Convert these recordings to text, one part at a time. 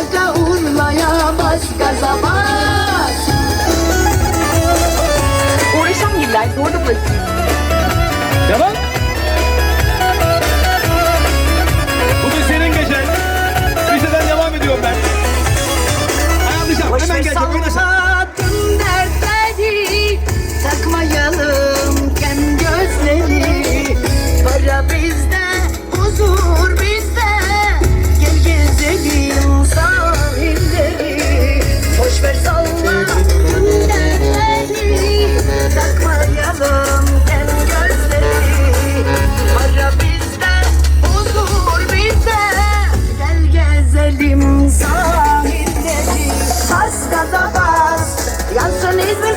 gaza Urla'ya bas gaza bas Uğraşan giller doğru bırakın Devam Bu da senin gecen. Liseden devam ediyorum ben. Ayağını şap hemen gelecek oynasın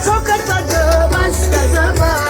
sokaklarda başka zaman.